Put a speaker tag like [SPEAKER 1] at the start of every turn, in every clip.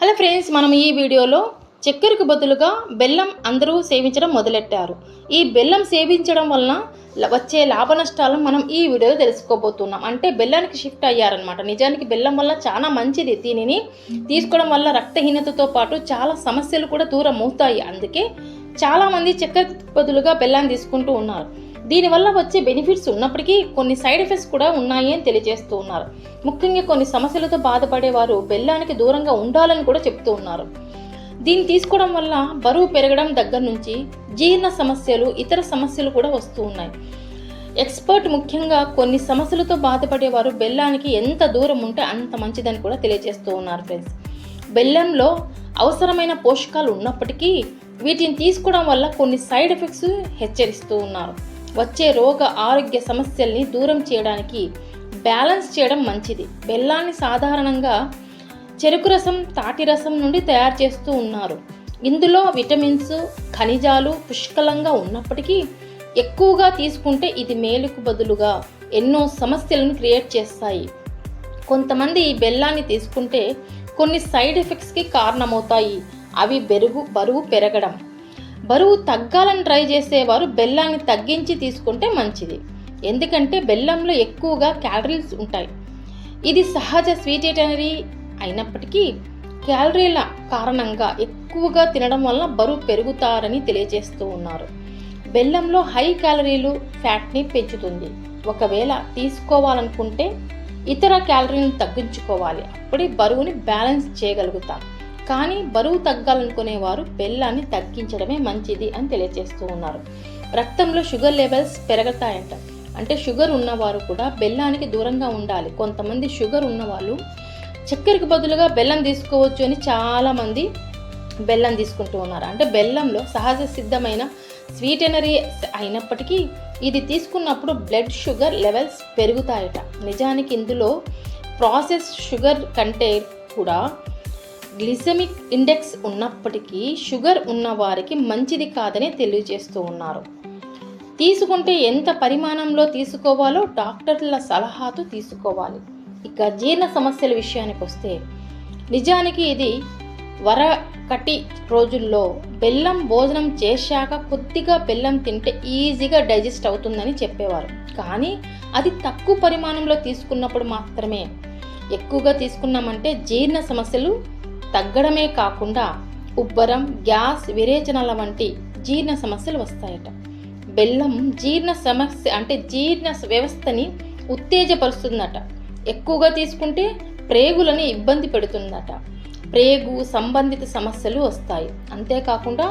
[SPEAKER 1] Hello friends మనం ఈ వీడియోలో చక్కెరకు బదులుగా బెల్లం అందరూ సేవించడం మొదలెట్టారు. ఈ బెల్లం సేవించడం వలన వచ్చే లాభ నష్టాలను మనం ఈ వీడియోలో తెలుసుకోబోతున్నాం. అంటే బెల్లానికి షిఫ్ట్ అయ్యారనమాట నిజానికి బెల్లం వల్ల చాలా మంచిది. దీనిని తీసుకోవడం వల్ల రక్తహీనతతో పాటు చాలా సమస్యలు కూడా దూరం అవుతాయి అందుకే చాలామంది చక్కెర బదులుగా బెల్లాన్ని తీసుకుంటూ ఉన్నారు. దీనివల్ల వచ్చే బెనిఫిట్స్ ఉన్నప్పటికీ కొన్ని సైడ్ ఎఫెక్ట్స్ కూడా ఉన్నాయి అని తెలియజేస్తూ ఉన్నారు. ముఖ్యంగా కొన్ని సమస్యలతో బాధపడేవారు బెల్లానికి దూరంగా ఉండాలని కూడా చెప్తూ ఉన్నారు. దీన్ని తీసుకోవడం వల్ల బరువు పెరగడం దగ్గర నుంచి జీర్ణ సమస్యలు ఇతర సమస్యలు కూడా వస్తూ ఉన్నాయి. ఎక్స్పర్ట్ ముఖ్యంగా కొన్ని సమస్యలతో బాధపడేవారు బెల్లానికి ఎంత దూరం ఉంటే అంత మంచిదని కూడా తెలియజేస్తూ ఉన్నారు ఫ్రెండ్స్. బెల్లంలో అవసరమైన పోషకాలు ఉన్నప్పటికీ వీటిని తీసుకోవడం వల్ల కొన్ని సైడ్ ఎఫెక్ట్స్ హెచ్చరిస్తూ ఉన్నారు. వచ్చే రోగ ఆరోగ్య సమస్యల్ని దూరం చేయడానికి బ్యాలెన్స్ చేయడం మంచిది. బెల్లాన్ని సాధారణంగా చెరుకు రసం తాటి రసం నుండి తయారు చేస్తూ ఉన్నారు. ఇందులో విటమిన్స్ ఖనిజాలు పుష్కలంగా ఉన్నప్పటికీ ఎక్కువగా తీసుకుంటే ఇది మేలుకు బదులుగా ఎన్నో సమస్యలను క్రియేట్ చేస్తాయి. కొంతమంది ఈ బెల్లాన్ని తీసుకుంటే కొన్ని సైడ్ ఎఫెక్ట్స్కి కారణమవుతాయి. అవి బెరుగు బరువు పెరగడం. బరువు తగ్గాలని ట్రై చేసేవారు బెల్లాన్ని తగ్గించి తీసుకుంటే మంచిది. ఎందుకంటే బెల్లంలో ఎక్కువగా క్యాలరీస్ ఉంటాయి. ఇది సహజ స్వీటేటనరీ అయినప్పటికీ క్యాలరీల కారణంగా ఎక్కువగా తినడం వలన బరువు పెరుగుతారని తెలియజేస్తూ ఉన్నారు. బెల్లంలో హై క్యాలరీలు ఫ్యాట్ని పెంచుతుంది. ఒకవేళ తీసుకోవాలనుకుంటే ఇతర క్యాలరీలను తగ్గించుకోవాలి. అప్పుడే బరువుని బ్యాలెన్స్ చేయగలుగుతాం. కానీ బరువు తగ్గాలనుకునేవారు బెల్లాన్ని తగ్గించడమే మంచిది అని తెలియజేస్తూ ఉన్నారు. రక్తంలో షుగర్ లెవెల్స్ పెరగతాయంట. అంటే షుగర్ ఉన్నవారు కూడా బెల్లానికి దూరంగా ఉండాలి. కొంతమంది షుగర్ ఉన్నవాళ్ళు చక్కెరకు బదులుగా బెల్లం తీసుకోవచ్చు అని చాలామంది బెల్లం తీసుకుంటూ ఉన్నారు. అంటే బెల్లంలో సహజ సిద్ధమైన స్వీటెనరీ అయినప్పటికీ ఇది తీసుకున్నప్పుడు బ్లడ్ షుగర్ లెవెల్స్ పెరుగుతాయట. నిజానికి ఇందులో ప్రాసెస్ షుగర్ కంటే కూడా గ్లిసెమిక్ ఇండెక్స్ ఉన్నప్పటికీ షుగర్ ఉన్న వారికి మంచిది కాదని తెలియజేస్తూ ఉన్నారు. తీసుకుంటే ఎంత పరిమాణంలో తీసుకోవాలో డాక్టర్ల సలహాతో తీసుకోవాలి. ఇక జీర్ణ సమస్యల విషయానికి వస్తే నిజానికి ఇది వరకటి రోజుల్లో బెల్లం భోజనం చేశాక కొద్దిగా బెల్లం తింటే ఈజీగా డైజెస్ట్ అవుతుందని చెప్పేవారు. కానీ అది తక్కువ పరిమాణంలో తీసుకున్నప్పుడు మాత్రమే. ఎక్కువగా తీసుకున్నామంటే జీర్ణ సమస్యలు తగ్గడమే కాకుండా ఉబ్బరం గ్యాస్ విరేచనాల వంటి జీర్ణ సమస్యలు వస్తాయట. బెల్లం జీర్ణ సమస్య అంటే జీర్ణ వ్యవస్థని ఉత్తేజపరుస్తుందట. ఎక్కువగా తీసుకుంటే ప్రేగులని ఇబ్బంది పెడుతుందట. ప్రేగు సంబంధిత సమస్యలు వస్తాయి. అంతేకాకుండా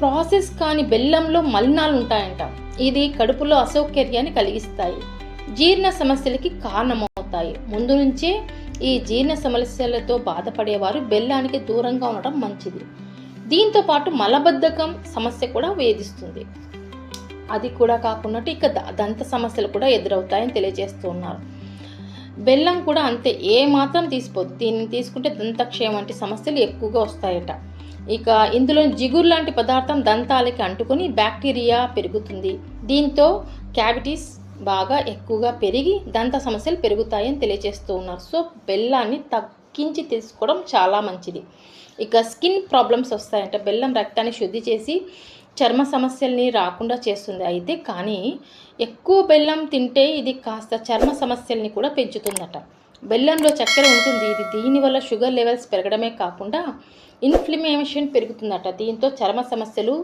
[SPEAKER 1] ప్రాసెస్ కాని బెల్లంలో మలినాలు ఉంటాయంట. ఇది కడుపులో అసౌకర్యాన్ని కలిగిస్తాయి. జీర్ణ సమస్యలకి కారణమవుతాయి ముందు నుంచే ఈ జీర్ణ సమస్యలతో బాధపడేవారు బెల్లానికి దూరంగా ఉండటం మంచిది. దీంతో పాటు మలబద్ధకం సమస్య కూడా వేధిస్తుంది. అది కూడా కాకుండా ఇక ద- దంత సమస్యలు కూడా ఎదురవుతాయని తెలియజేస్తూ ఉన్నారు. బెల్లం కూడా అంతే ఏ మాత్రం తీసుకోవద్దు దీన్ని తీసుకుంటే దంతక్షయం వంటి సమస్యలు ఎక్కువగా వస్తాయట. ఇక ఇందులో జిగురు లాంటి పదార్థం దంతాలకి అంటుకొని బ్యాక్టీరియా పెరుగుతుంది. దీంతో క్యావిటీస్ బాగా ఎక్కువగా పెరిగి దంత సమస్యలు పెరుగుతాయని తెలియజేస్తూ ఉన్నారు. సో బెల్లాన్ని తగ్గించి తీసుకోవడం చాలా మంచిది. ఇక స్కిన్ ప్రాబ్లమ్స్ వస్తాయంటే. బెల్లం రక్తాన్ని శుద్ధి చేసి చర్మ సమస్యల్ని రాకుండా చేస్తుంది అయితే కానీ ఎక్కువ బెల్లం తింటే ఇది కాస్త చర్మ సమస్యల్ని కూడా పెంచుతుందట. బెల్లంలో చక్కెర ఉంటుంది. ఇది దీనివల్ల షుగర్ లెవెల్స్ పెరగడమే కాకుండా ఇన్ఫ్లమేషన్ పెరుగుతుందట. దీంతో చర్మ సమస్యలు